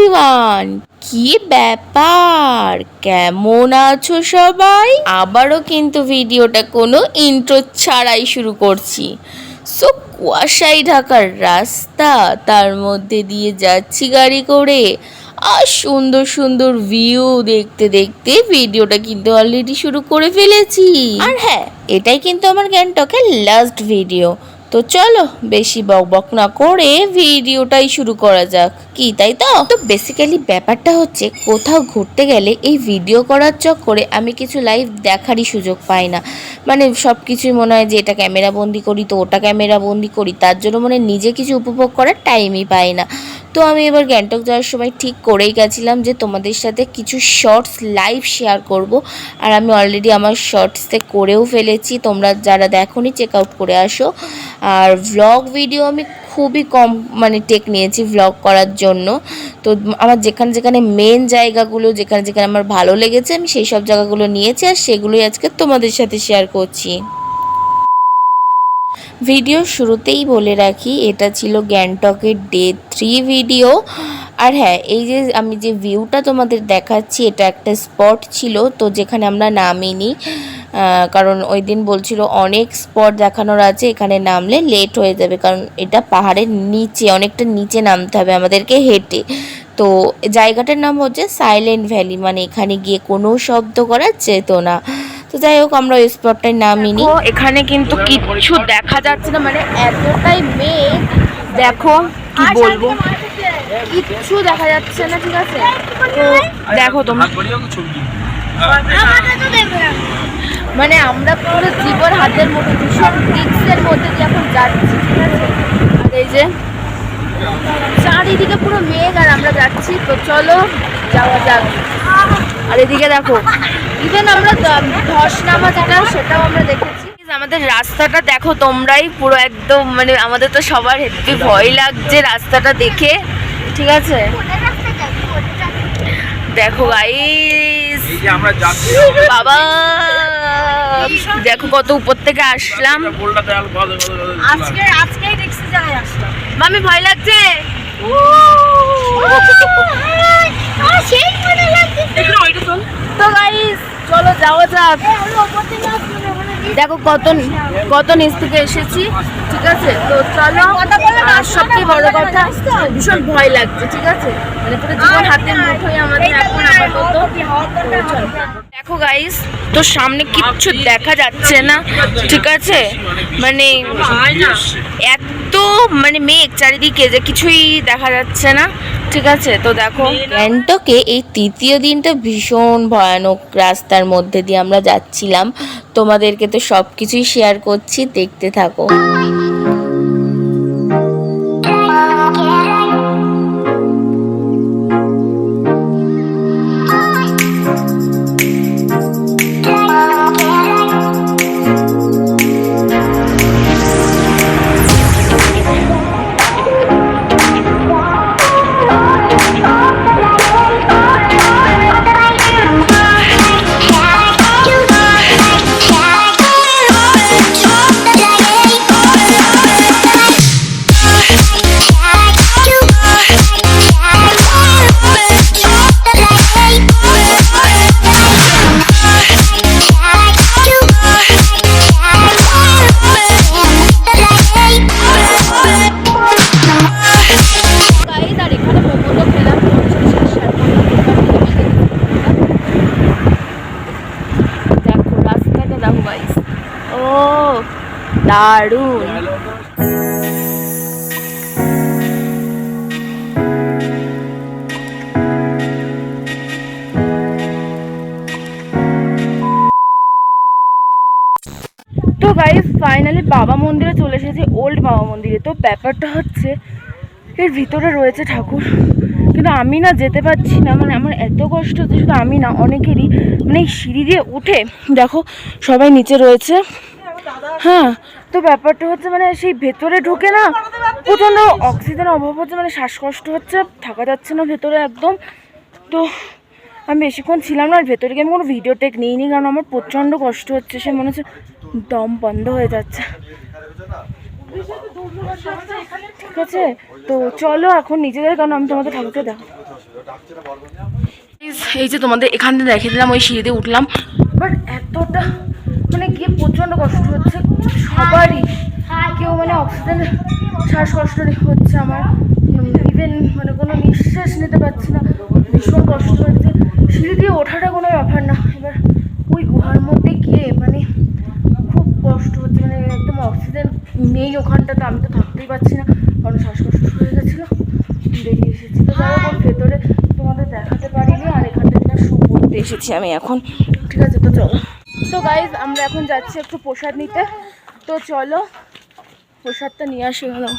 Everyone কি ব্যাপার? কেমন আছো সবাই? আবারও কিন্তু ভিডিওটা কোনো ইন্ট্রো ছাড়াই শুরু করছি। সো কুয়াশায় ঢাকার রাস্তা, তার মধ্যে দিয়ে যাচ্ছি গাড়ি করে। আর সুন্দর সুন্দর ভিউ দেখতে দেখতে ভিডিওটা কিন্তু অলরেডি শুরু করে ফেলেছি। আর হ্যাঁ এটাই কিন্তু আমার গ্যাংটকের লাস্ট ভিডিও তো চলো, বেশি বক বক না করে ভিডিওটাই শুরু করা যাক। কি, তাই তো? তো বেসিক্যালি ব্যাপারটা হচ্ছে, কোথাও ঘুরতে গেলে এই ভিডিও করার চক্করে আমি কিছু লাইভ দেখারই সুযোগ পাই না। মানে সব কিছুই মনে হয় যে এটা ক্যামেরা বন্দি করি, তো ওটা ক্যামেরা বন্দি করি, তার জন্য মনে নিজে কিছু উপভোগ করার টাইমই পাই না। তো আমি এবার গ্যাংটক যাওয়ার সময় ঠিক করেই গেছিলাম যে তোমাদের সাথে কিছু শর্টস লাইভ শেয়ার করব। আর আমি অলরেডি আমার শর্টসে করেও ফেলেছি, তোমরা যারা দেখোনি চেক আউট করে আসো। আর ভ্লগ ভিডিও আমি খুবই কম মানে টেক নিয়েছি ভ্লগ করার জন্য। তো আমার যেখানে যেখানে মেন জায়গাগুলো, যেখানে যেখানে আমার ভালো লেগেছে, আমি সেই সব জায়গাগুলো নিয়েছি আর সেগুলোই আজকে তোমাদের সাথে শেয়ার করছি। ভিডিও শুরুতেই বলে রাখি, এটা ছিল গ্যাংটকের ডে থ্রি ভিডিও আর হ্যাঁ এই যে আমি যে ভিউটা তোমাদের দেখাচ্ছি এটা একটা স্পট ছিল তো যেখানে আমরা নামিনি। কারণ ওই দিন বলছিল অনেক স্পট দেখানোর আছে এখানে নামলে লেট হয়ে যাবে কারণ এটা পাহাড়ের নিচে অনেকটা নিচে নামতে হবে আমাদেরকে হেঁটে। তো জায়গাটার নাম হচ্ছে সাইলেন্ট ভ্যালি মানে এখানে গিয়ে কোনো শব্দ করা যেত না তো যাই হোক আমরা ওই স্পটটায় নামিনি। এখানে কিন্তু কিচ্ছু দেখা যাচ্ছে না মানে এতটাই মেঘ। দেখো কি বলব? কিচ্ছু দেখা যাচ্ছে না, ঠিক আছে? তো দেখো তোমরা মানে আমরা পুরো জীবন হাতের মধ্যে ভীষণ রিক্সের মধ্যে দিয়ে এখন যাচ্ছি, ঠিক আছে? আর এই যে চারিদিকে পুরো মেঘ আর আমরা যাচ্ছি, তো চলো যাওয়া যাক। আর এদিকে দেখো ইভেন আমরা ধস নামা যেটা, সেটাও আমরা দেখেছি। আমাদের রাস্তাটা দেখো তোমরাই পুরো একদম মানে আমাদের তো সবার হেব্বি ভয় লাগছে রাস্তাটা দেখে। ঠিক আছে? দেখো গাইস যে বাবা দেখো কত উপর থেকে আসলাম। আজকে আজকেই দেখছি জায়গায় আসলাম। মামি ভয় লাগছে? লাগছে তো গাইস চলো যাওয়া যাক। দেখো কত কত নিচ থেকে এসেছি ঠিক আছে? তো চলো আর সবচেয়ে বড় কথা ভীষণ ভয় লাগছে ঠিক আছে? মানে পুরো জীবন হাতের মুঠোয় আমাদের এখন আপাতত। দেখো গাইস তো সামনে কিচ্ছু দেখা যাচ্ছে না ঠিক আছে? মানে এত মানে মেঘ চারিদিকে যে কিছুই দেখা যাচ্ছে না, ঠিক আছে? তো দেখো। গ্যাংটকে এই তৃতীয় দিনটা ভীষণ ভয়ানক রাস্তার মধ্যে দিয়ে আমরা যাচ্ছিলাম। তোমাদেরকে তো সব কিছুই শেয়ার করছি, দেখতে থাকো। ও তো গাইস ফাইনালি বাবা মন্দিরে চলে এসেছি ওল্ড বাবা মন্দিরে। তো ব্যাপারটা হচ্ছে, এর ভিতরে রয়েছে ঠাকুর। কিন্তু আমি না যেতে পারছি না মানে আমার এত কষ্ট হচ্ছে, শুধু আমি না, অনেকেরই মানে সিঁড়ি দিয়ে উঠে, দেখো, সবাই নিচে রয়েছে। হ্যাঁ তো ব্যাপারটা হচ্ছে মানে সেই ভেতরে ঢুকে না, প্রচণ্ড অক্সিজেন অভাব হচ্ছে মানে শ্বাসকষ্ট হচ্ছে, থাকা যাচ্ছে না ভেতরে একদম। তো আমি বেশিক্ষণ ছিলাম না, আর ভেতরে গিয়ে আমি কোনো ভিডিও টেক নিইনি, কারণ আমার প্রচণ্ড কষ্ট হচ্ছে, সে মনে হচ্ছে দম বন্ধ হয়ে যাচ্ছে। ঠিক আছে? তো চলো এখন যাই কারণ আমি তোমাদের ঠাকুরকে দেখো এই যে তোমাদের এখান থেকে দেখে দিলাম, ওই সিঁড়িতে উঠলাম। বাট এতটা মানে গিয়ে প্রচণ্ড কষ্ট হচ্ছে। সবারই কেউ মানে অক্সিজেন শ্বাসকষ্ট হচ্ছে আমার। ইভেন মানে কোনো নিঃশ্বাস নিতে পারছি না। ভীষণ কষ্ট হচ্ছে। সিঁড়ি দিয়ে ওঠাটা কোনো ব্যাপার না। এবার ওই গুহার মধ্যে গিয়ে মানে খুব কষ্ট হচ্ছে। মানে একদম অক্সিজেন নেই ওখানটাতে। আমি তো থাকতেই পারছি না। কারণ শ্বাসকষ্ট হয়ে গেছিল। বেরিয়ে এসেছি। তো যাই হোক ভেতরে তোমাদের দেখাতে পারিনি। আর এখানটা না শু করতে এসেছি আমি এখন। ঠিক আছে তো চলো। তো গাইজ আমরা এখন যাচ্ছি একটু প্রসাদ নিতে। তো চলো, প্রসাদটা নিয়ে আসি হলো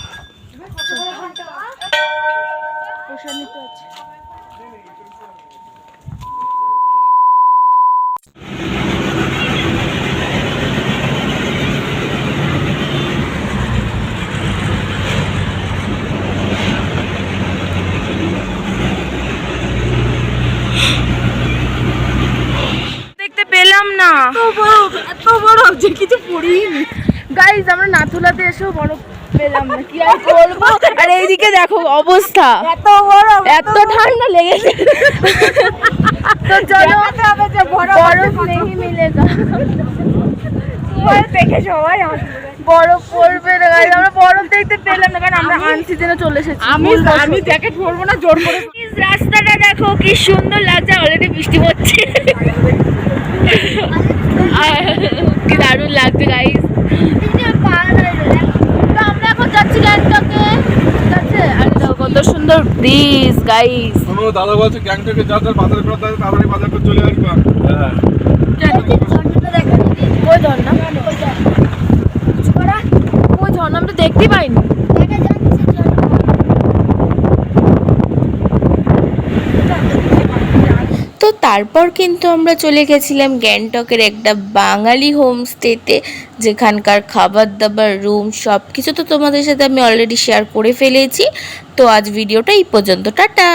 প্রসাদ নিতে হচ্ছে দেখতে পেলাম না এত বড় যে কিছু পড়িনি। গাইজ আমরা নাথুলাতে এসেও বড় পেলাম না কি আর করব আর এইদিকে দেখো অবস্থা। এত বড় এত ঠান্ডা লেগেছে। তো চলো হবে যে বরফ নেই মিলেগা দেখে সবাই বরফ পড়বে না আমরা বরফ দেখতে পেলাম না কারণ আমরা আনসিজনে চলে এসেছি। আমি। আমি জ্যাকেট পরবো না জোর করে। রাস্তাটা দেখো কি সুন্দর লাগছে অলরেডি বৃষ্টি পড়ছে আর কি দারুণ লাগছে গাইস আমরা এখন যাচ্ছি গ্যাংটকে। ঠিক আছে? আর কত সুন্দর ব্রিজ গাইস দাদা বলছে গ্যাংটকে যা যার বাজার করে তাদের তাড়াতাড়ি বাজার করে চলে আসবা। হ্যাঁ। ওই ঝর্ণা। ওই ঝর্ণা। আমরা দেখতেই পাইনি তো তারপর কিন্তু আমরা চলে গেছিলাম গ্যাংটকের একটা বাঙালি হোমস্টেতে। যেখানকার খাবার দাবার, রুম সব কিছু তো তোমাদের সাথে আমি অলরেডি শেয়ার করে ফেলেছি। তো আজ ভিডিওটা এই পর্যন্ত, টাটা!